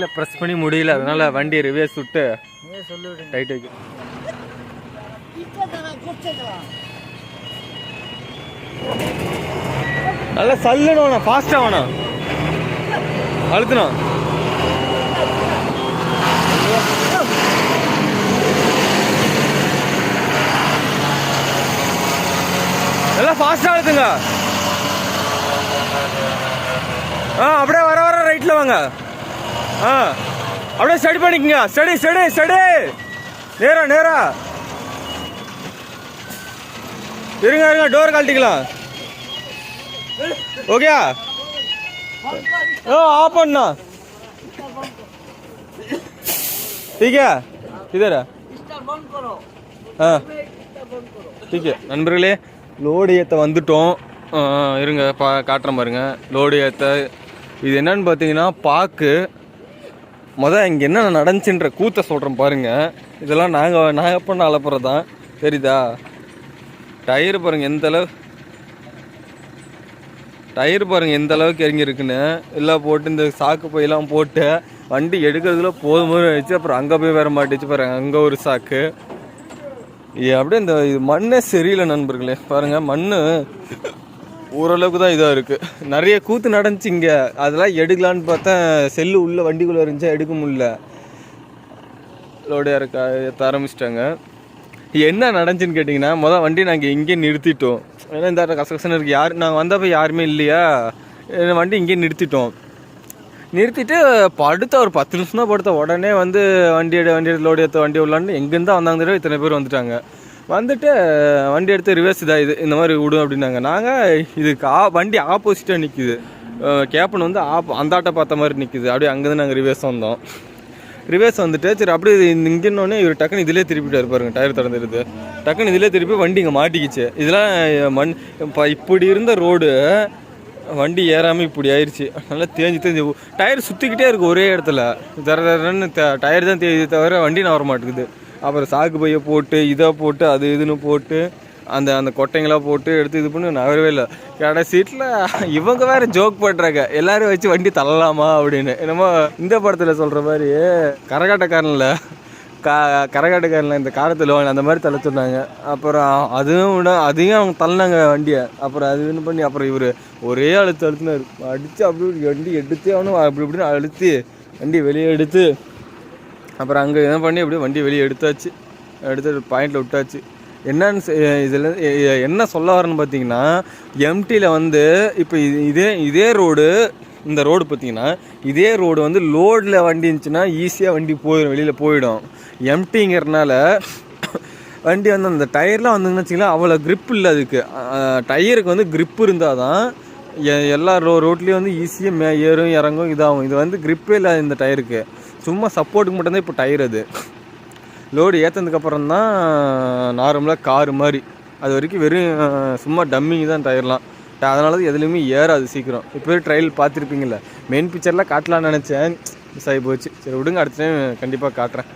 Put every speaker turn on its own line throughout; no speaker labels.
முடியல ப்ரெஸ் பண்ணி முடியல. அதனால வண்டியை ரிவேஸ் விட்டு டைட் வைக்க நல்லா சல்லுன்னு வேணாம் ஃபாஸ்ட்டாக வேணாம் அழுத்தணும் நல்லா ஃபாஸ்ட்டாக அழுத்துங்க. ஆ அப்படியே வர வர ரைட்டில் வாங்க. ஆ அப்படியே ஸ்டடி பண்ணிக்கங்க ஸ்டடி ஸ்டடி ஸ்டடி நேரா நேரா இருங்க இருங்க டோர் கழட்டிக்கலாம் ஓகே ओ आप ना ठीक है किधर है ஆ ठीक है நண்பர்களே லோடு ஏற்ற வந்துட்டோம் ஆ, இருங்க பா காட்டுறேன் பாருங்க லோடு ஏற்ற இது என்னன்னு பார்த்தீங்கன்னா பாக்கு மொதல் இங்கே என்ன நடந்துச்சுன்ற கூத்த சொல்கிறேன் பாருங்கள் இதெல்லாம் நாங்கள் நாங்கள் பண்ண அலப்புறது? தான் தெரியுதா? டயர் பாருங்கள் எந்த அளவு டயர் பாருங்கள் எந்த அளவுக்கு இறங்கியிருக்குன்னு. எல்லாம் போட்டு இந்த சாக்கு பையெல்லாம் போட்டு வண்டி எடுக்கிறதுல போதும் ஆயிடுச்சு அப்புறம் அங்கே போய் வேற மாட்டிச்சு பாருங்க அங்கே ஒரு சாக்கு. அப்படியே இந்த இது மண்ணே சரியில்லை நண்பர்களே. பாருங்கள் மண்ணு ஓரளவுக்கு தான் இதாக இருக்குது நிறைய கூத்து நடந்துச்சு இங்கே. அதெல்லாம் எடுக்கலான்னு பார்த்தா செல்லு உள்ளே வண்டிக்குள்ளே இருந்துச்சா எடுக்க முடியல. லோடு இறக்க ஏற்ற ஆரம்பிச்சிட்டாங்க. என்ன நடந்துச்சுன்னு கேட்டிங்கன்னா மொதல் வண்டி நாங்கள் இங்கே நிறுத்திட்டோம். ஏன்னா இந்த கசகசன் இருக்குது யார் நாங்கள் வந்தப்போ யாருமே இல்லையா? வண்டி இங்கே நிறுத்திட்டோம். நிறுத்திட்டு படுத்த ஒரு பத்து நிமிஷம் தான் படுத்த உடனே வந்து வண்டி எடு வண்டி லோடு ஏற்ற வண்டி விடலான்னு எங்கேருந்து வந்தாங்க தெரியும் இத்தனை பேர் வந்துட்டாங்க. வந்துட்டு வண்டி எடுத்து ரிவர்ஸ் இதாக இது இந்த மாதிரி விடும் அப்படின்னாங்க. நாங்கள் இதுக்கு ஆ வண்டி ஆப்போசிட்டாக நிற்கிது கேப்பன் வந்து ஆப் அந்தாட்ட பார்த்த மாதிரி நிற்கிது அப்படியே அங்கேருந்து நாங்கள் ரிவர்ஸ் வந்தோம். ரிவர்ஸ் வந்துட்டு சரி அப்படியே இது இவர் டக்குன்னு இதிலே திருப்பிட்டார் பாருங்க டயர் திறந்துருது டக்குன்னு இதிலே திருப்பி வண்டி இங்கே மாட்டிக்கிச்சு. இதெல்லாம் மண் இப்போ இப்படி இருந்த ரோடு வண்டி ஏறாமல் இப்படி ஆயிடுச்சு நல்லா தேஞ்சு தேஞ்சு டயர் சுற்றிக்கிட்டே இருக்கு ஒரே இடத்துல. தர தரன்னு டயர் தான் தேஞ்சு தவிர வண்டி நான் வர மாட்டேங்குது அப்புறம் சாக்கு பையை போட்டு இதை போட்டு அது இதுன்னு போட்டு அந்த அந்த கொட்டைங்களாம் போட்டு எடுத்து இது பண்ணி நகரவே இல்லை. கடைசீட்டில் இவங்க வேற ஜோக் பண்ணுறாங்க எல்லோரும் வச்சு வண்டி தள்ளலாமா அப்படின்னு. என்னமோ இந்த படத்தில் சொல்கிற மாதிரி கரகாட்டக்காரனில் கா கரகாட்டக்காரனில் இந்த காரத்தில் அந்த மாதிரி தள்ள சொன்னாங்க. அப்புறம் அதுவும் விட அதையும் அவங்க தள்ளினாங்க வண்டியை. அப்புறம் அது இது பண்ணி அப்புறம் இவர் ஒரே அழுத்து அழுத்தினார் அடித்து அப்படி வண்டி எடுத்து அவனும் அப்படி இப்படின்னு அழுத்தி வண்டி வெளியே எடுத்து அப்புறம் அங்கே என்ன பண்ணி அப்படியே வண்டி வெளியே எடுத்தாச்சு. எடுத்து பாயிண்டில் விட்டாச்சு. என்னன்னு இதில் என்ன சொல்ல வரேன்னு பார்த்தீங்கன்னா எம்டியில் வந்து இப்போ இது- இதே இதே ரோடு இந்த ரோடு பார்த்தீங்கன்னா இதே ரோடு வந்து லோடில் வண்டி இருந்துச்சுன்னா ஈஸியாக வண்டி போயிடும் வெளியில் போயிடும். எம்டிங்கிறனால வண்டி வந்து அந்த டயர்லாம் வந்துங்கன்னு வச்சிங்களேன் அவ்வளோ க்ரிப் இல்லை அதுக்கு. டயருக்கு வந்து க்ரிப் இருந்தால் தான் எ- எல்லா ரோ ரோட்லேயும் வந்து ஈஸியாக மே ஏறும் இறங்கும் இதாகும். இது வந்து க்ரிப்பே இல்லை இந்த டயருக்கு சும்மா சப்போர்ட்டுக்கு மட்டும்தான் இப்போ டயர் அது. லோடு ஏற்றதுக்கப்புறம் தான் நார்மலாக காரு மாதிரி. அது வரைக்கும் வெறும் சும்மா டம்மிங் தான் டயர்லாம் அதனால தான் எதுலேயுமே ஏறாது சீக்கிரம். இப்போ ட்ரையல் பார்த்துருப்பீங்கள்ல மெயின் பிக்சர்லாம் காட்டலாம்னு நினச்சேன். மிஸ் ஆகி போச்சு. சரி விடுங்க அடுத்த டைம் கண்டிப்பாக காட்டுறேன்.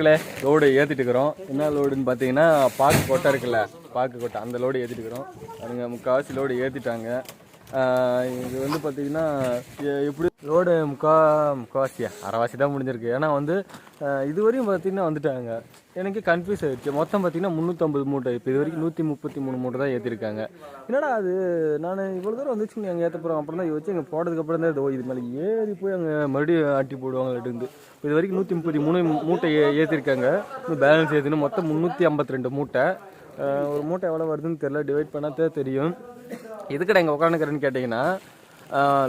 நண்பர்களே லோடு ஏற்றிட்டு இருக்கிறோம். என்ன லோடுன்னு பார்த்தீங்கன்னா பாக்கு கொட்டை இருக்குல்ல பாக்கு கொட்டை அந்த லோடு ஏற்றிட்டு இருக்கிறோம். அதுங்க முக்கால்வாசி லோடு ஏற்றிட்டாங்க இது வந்து பார்த்தீங்கன்னா எப்படி ரோடு முக்கா முக்கால்வாசியா அரைவாசி தான் முடிஞ்சிருக்கு. ஏன்னா வந்து இதுவரையும் பார்த்தீங்கன்னா வந்துட்டாங்க. எனக்கு கன்ஃபியூஸ் ஆகிடுச்சு மொத்தம் பார்த்தீங்கன்னா முந்நூற்றம்பது மூட்டை. இப்போ இது வரைக்கும் நூற்றி முப்பத்தி மூணு மூட்டை தான் ஏற்றிருக்காங்க என்னடா அது? நான் இவ்வளோ தூரம் வந்துச்சு அங்கே ஏற்ற போகிறோம் அப்புறம் தான் வச்சு இங்கே போனதுக்கு தான் இது, ஓ, இது மேலே ஏறி போய் அங்கே மறுபடியும் ஆட்டி போடுவாங்க இருந்து. இது வரைக்கும் நூற்றி முப்பத்தி மூணு மூட்டை ஏ- ஏற்றிருக்காங்க இன்னும் பேலன்ஸ் ஏற்றினு மொத்தம் முந்நூற்றி ஐம்பத்தி ரெண்டு மூட்டை. ஒரு மூட்டை எவ்வளோ வருதுன்னு தெரில டிவைட் பண்ணாதே தெரியும். எதுக்கடா இங்கே உட்காந்துக்கிறேன்னு கேட்டிங்கன்னா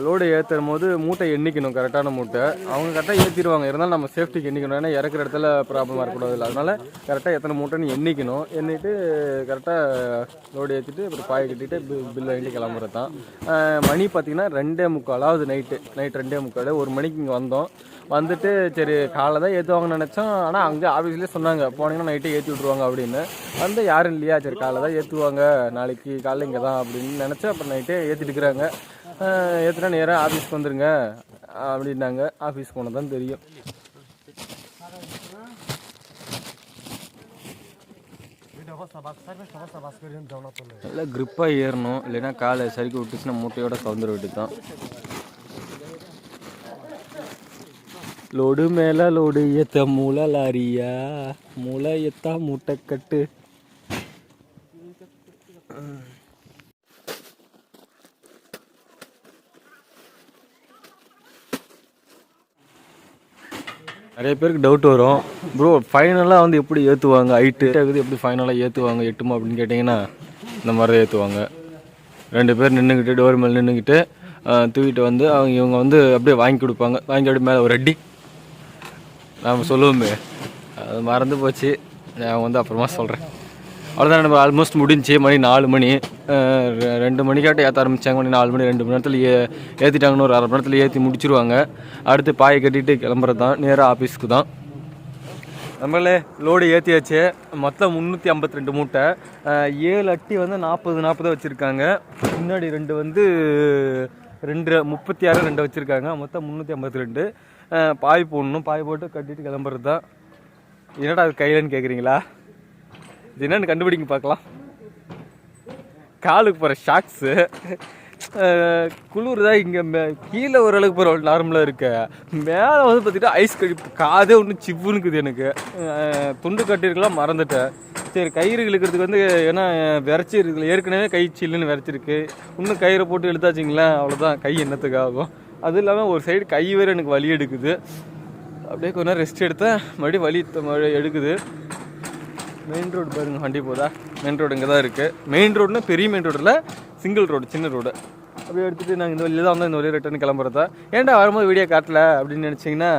லோடு ஏற்றும் போது மூட்டை எண்ணிக்கணும் கரெக்டான மூட்டை. அவங்க கரெக்டாக ஏற்றிடுவாங்க இருந்தாலும் நம்ம சேஃப்டிக்கு எண்ணிக்கணும். ஏன்னா இறக்குற இடத்துல ப்ராப்ளமாக இருக்கக்கூடாது இல்லை அதனால் கரெக்டாக எத்தனை மூட்டைன்னு எண்ணிக்கணும். எண்ணிட்டு கரெக்டாக லோடு ஏற்றிட்டு அப்புறம் பாய கட்டிட்டு பில் வாங்கிட்டு கிளம்புறது தான் மணி பார்த்தீங்கன்னா ரெண்டே முக்கால். அதாவது நைட்டு நைட் ரெண்டே முக்கால். ஒரு மணிக்கு இங்கே வந்தோம். வந்துட்டு சரி காலைல தான் ஏற்றுவாங்கன்னு நினச்சோம். ஆனால் அங்கே ஆஃபீஸ்லேயே சொன்னாங்க போனீங்கன்னா நைட்டே ஏற்றி விட்ருவாங்க அப்படின்னு. வந்து யாரும் இல்லையா? சரி காலைல தான் ஏற்றுவாங்க நாளைக்கு காலைல இங்கே தான் அப்படின்னு நினச்சேன் அப்புறம் நைட்டே ஏற்றிட்டு இருக்கிறாங்க. ஏற்றுனா நேராக ஆஃபீஸ்க்கு வந்துருங்க அப்படின்னாங்க. ஆஃபீஸ் போனால் தான் தெரியும். நல்லா க்ரிப்பாக ஏறணும். இல்லைன்னா காலை சரிக்கு விட்டுச்சுன்னா மூட்டையோட கவுந்துட வேண்டியது தான் லோடு மேல லோடு ஏத்த மூளை லாரியா? மூளை ஏத்தா மூட்டை கட்டு நிறைய பேருக்கு டவுட் வரும். ப்ரோ ஃபைனலாக வந்து எப்படி ஏற்றுவாங்க ஹைட்டு இருக்குது எப்படி ஃபைனலாக ஏற்றுவாங்க எட்டுமா அப்படின்னு கேட்டிங்கன்னா இந்த மாதிரி தான் ஏற்றுவாங்க ரெண்டு பேர் நின்றுக்கிட்டு டோர் மேலே நின்றுக்கிட்டு தூக்கிட்டு வந்து அவங்க இவங்க வந்து அப்படியே வாங்கி கொடுப்பாங்க. வாங்கி அப்படியே மேலே ஒரு அடி. நாம் சொல்லுவோமே. அது மறந்து போச்சு. நான் வந்து அப்புறமா சொல்கிறேன் அவ்வளோதான் நம்ம ஆல்மோஸ்ட் முடிஞ்சு மணி நாலு மணி. ரெ- ரெண்டு மணிக்காட்ட ஏற்ற ஆரம்பித்தாங்க மணி நாலு மணி ரெண்டு மணி நேரத்தில் ஏ ஏற்றிட்டாங்கன்னு ஒரு அரை மணி நேரத்தில் ஏற்றி முடிச்சிருவாங்க. அடுத்து பாயை கட்டிட்டு கிளம்புறது தான் நேராக ஆஃபீஸ்க்கு தான் நம்மளே லோடு ஏற்றியாச்சு மொத்தம் முந்நூற்றி ஐம்பத்தி ரெண்டு மூட்டை. ஏழு அட்டி வந்து நாற்பது நாற்பது வச்சுருக்காங்க. முன்னாடி ரெண்டு வந்து ரெண்டு முப்பத்தி ஆறு ரெண்டு வச்சுருக்காங்க. மொத்தம் முந்நூற்றி ஐம்பத்தி ரெண்டு. பாய் போடணும். பாய் போட்டு கட்டிட்டு கிளம்புறது? தான் என்னடா அது கையிலன்னு கேட்குறீங்களா இது என்னன்னு கண்டுபிடிங்க பார்க்கலாம். காலுக்கு போகிற ஷாக்ஸு குளிர் தான் இங்கே மே கீழே ஓரளவுக்கு போகிற நார்மலாக இருக்கு. மேலே வந்து பார்த்திங்கன்னா ஐஸ் கழிப்பு காதே ஒன்று சிவ்வுனுக்குது எனக்கு. துண்டு கட்டிருக்கலாம் மறந்துட்டேன். சரி கயிறு இழுக்கிறதுக்கு வந்து ஏன்னா விரைச்சி இருக்குல்ல ஏற்கனவே கை சில்லுன்னு விரைச்சிருக்கு. இன்னும் கயிறை போட்டு இழுத்தாச்சிங்களேன் அவ்வளோதான் கை என்னத்துக்கு ஆகும்? அது இல்லாமல் ஒரு சைடு கை வேறு எனக்கு வலி எடுக்குது. அப்படியே கொஞ்ச நேரம் ரெஸ்ட் எடுத்தேன் மறுபடியும் வலி எடுக்குது. மெயின் ரோடு பாருங்க வண்டி போதா? மெயின் ரோடு இங்கே தான் இருக்குது மெயின் ரோடுனா பெரிய மெயின் ரோடில் சிங்கிள் ரோடு சின்ன ரோடு அப்படியே எடுத்துகிட்டு நாங்கள் இந்த வழியில் தான் வந்து இந்த வழியில் ரிட்டர்ன் கிளம்புறதா. ஏன்டா வரும்போது வீடியோ காட்டல அப்படின்னு நினச்சிங்கன்னா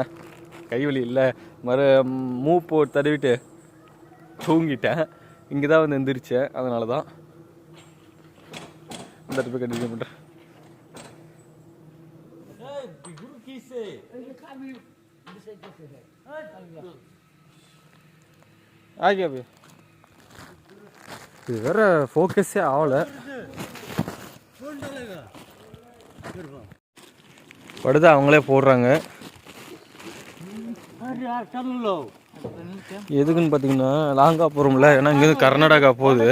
கைவலி இல்லை. மறு மூ போ தடவிட்டு தூங்கிட்டேன். இங்கே தான் வந்து எந்திரிச்சேன். அதனால தான் இந்த இடத்துல போய் கண்டினியூ பண்ணுறேன் ஆகி இது வேற ஃபோக்கஸே ஆகல. படுதா அவங்களே போடுறாங்க. எதுக்குன்னு பார்த்தீங்கன்னா லாங்கா போகிறோம்ல ஏன்னா இங்கேருந்து கர்நாடகா போகுது.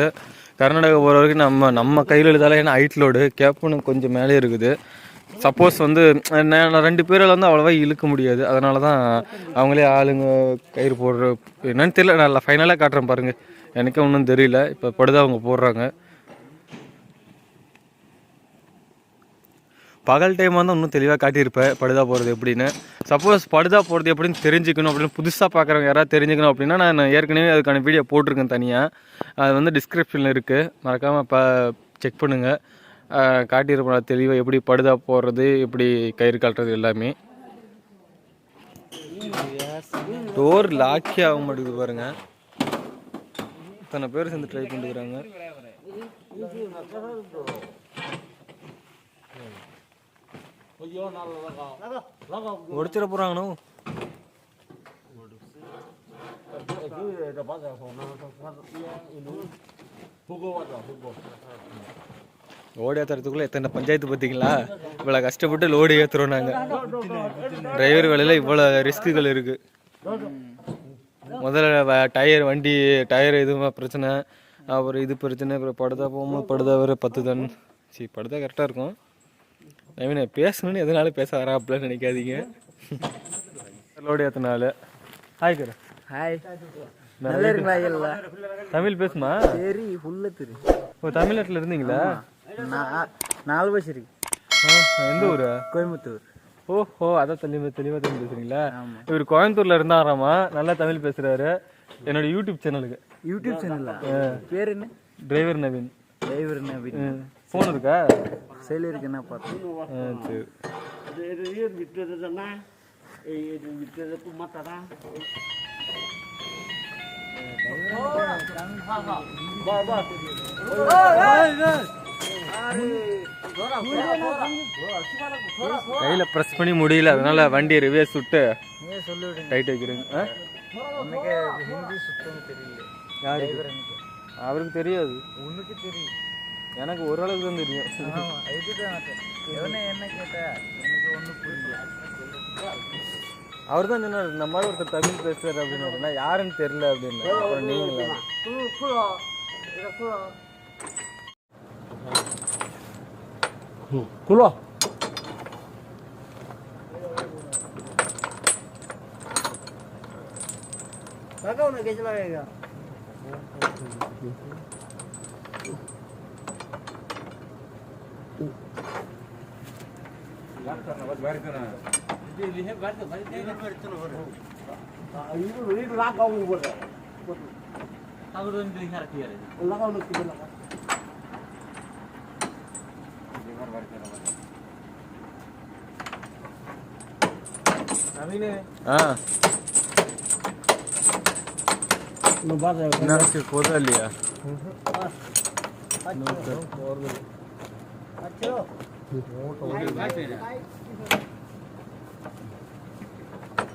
கர்நாடகா போகிற வரைக்கும் நம்ம நம்ம கையில் எழுதால ஏன்னா ஹைட் லோடு கேப்புன்னு கொஞ்சம் மேலே இருக்குது. சப்போஸ் வந்து நான் ரெண்டு பேரால் வந்து அவ்வளோவா இழுக்க முடியாது. அதனால தான் அவங்களே ஆளுங்க கயிறு போடுற என்னன்னு தெரியல. நான் ஃபைனலாக காட்டுறேன் பாருங்க. எனக்கே ஒன்றும் தெரியல. இப்போ படுதா அவங்க போடுறாங்க. பகல் டைம் வந்து இன்னும் தெளிவாக காட்டியிருப்பேன் படுதா போகிறது எப்படின்னு. சப்போஸ் படுதா போகிறது எப்படின்னு தெரிஞ்சுக்கணும் அப்படின்னு புதுசாக பார்க்குறவங்க யாராவது தெரிஞ்சுக்கணும் அப்படின்னா நான் ஏற்கனவே அதுக்கான வீடியோ போட்டிருக்கேன் தனியாக அது வந்து டிஸ்கிரிப்ஷனில் இருக்குது மறக்காமல் இப்போ செக் பண்ணுங்கள் காட்டியிருப்பாங்க தெளிவாக எப்படி படுதா போடுறது எப்படி கயிறு கட்டுறது எல்லாமே. டோர் லாக்கி ஆக மாட்டேங்குது பாருங்க. இத்தனை பேர் சேர்ந்து ட்ரை பண்ணிக்கிறாங்க ஒடிச்சிட போகிறாங்கண்ணோ லோடு ஏற்றுறதுக்குள்ளே எத்தனை பஞ்சாயத்து பார்த்தீங்களா? இவ்வளோ கஷ்டப்பட்டு லோடு ஏற்றுறோம் நாங்கள் டிரைவர் வேலையில் இவ்வளோ ரிஸ்க்குகள் இருக்குது முதல்ல டயர் வண்டி டயர் எதுவும் பிரச்சனை. அப்புறம் இது பிரச்சனை அப்புறம் படுதா போகும்போது படுதா வேறு பத்து டன் சரி படுதா கரெக்டாக இருக்கும். நவீன பேசணும்னு எதனால பேச வராப்புலன்னு நினைக்காதீங்க. லோடு ஏற்றினால ஹாய் கரு
ஹாய் நல்லா ஐயா
தமிழ் பேசுமா?
சரி தெரியும்.
ஓ தமிழ்நாட்டில் இருந்தீங்களா?
நாலு பஸ் இருக்கு
ஆ, எந்த ஊர்?
கோயம்புத்தூர்.
ஓஹோ அதான் தெளிவாக தெளிவாக தமிழ் பேசுறீங்களா. இவர் கோயம்புத்தூர்ல இருந்தாராமா? நல்லா தமிழ் பேசுறாரு. என்னோட யூடியூப் சேனலுக்கு
யூடியூப் சேனலா பேர் என்ன?
Driver Naveen
driver Naveen
phone இருக்கா?
செயல் இருக்கு என்ன பார்த்தேன்
சரி. கையில் ப்ரெஸ் பண்ணி முடியல. அதனால வண்டி ரிவேஸ் விட்டு டைட் வைக்கிறேங்க.
ஹிந்தி
யாருக்கு? அவருக்கு தெரியாது.
உனக்கு தெரியும்
எனக்கு ஓரளவுக்கு தான் தெரியும்.
என்ன கேட்டா
அவர் தான் சொன்னார் இந்த மாதிரி ஒருத்தர் தமிழ் பேசுறாரு அப்படின்னு. யாருன்னு தெரியல அப்படின்னு. 응.
글로
와. 나가오는 계지 말아야
ಇದು ಇದು ಲಾಕ್ ಆಗಿ ಬಿಡ್ರಿ ಲಾಕ್ ಆಗಿ ಬಿಡ್ರಿ
ஆ
இன்னும் பாரு
என்னாச்சு போதா இல்லையா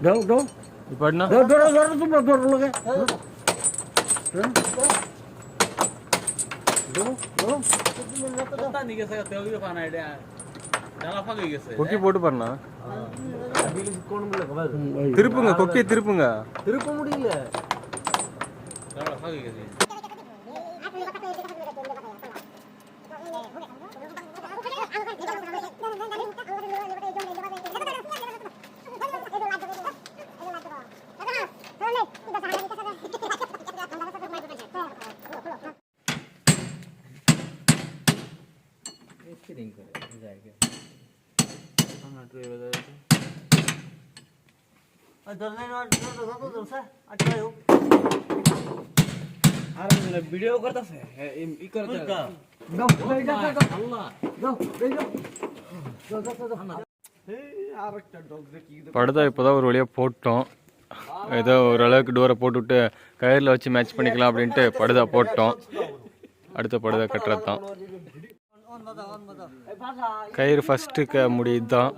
டோ டோ
இப்போ என்ன
டோ டோ டோ தும்ப டோ லோகே
கொக்கி போட்டு பாருண்ணா திருப்புங்க கொக்கியை திருப்புங்க.
திருப்ப முடியல.
ভিডিও করতেছে ই করতে
படுதா இப்போதான் ஒரு வழியாக போட்டோம் ஏதோ ஓரளவுக்கு டோரை போட்டுவிட்டு கயிறில் வச்சு மேட்ச் பண்ணிக்கலாம் அப்படின்ட்டு படுதா போட்டோம் அடுத்த படுதா கட்டுறது தான் கயிறு ஃபஸ்ட்டு க முடியுது தான்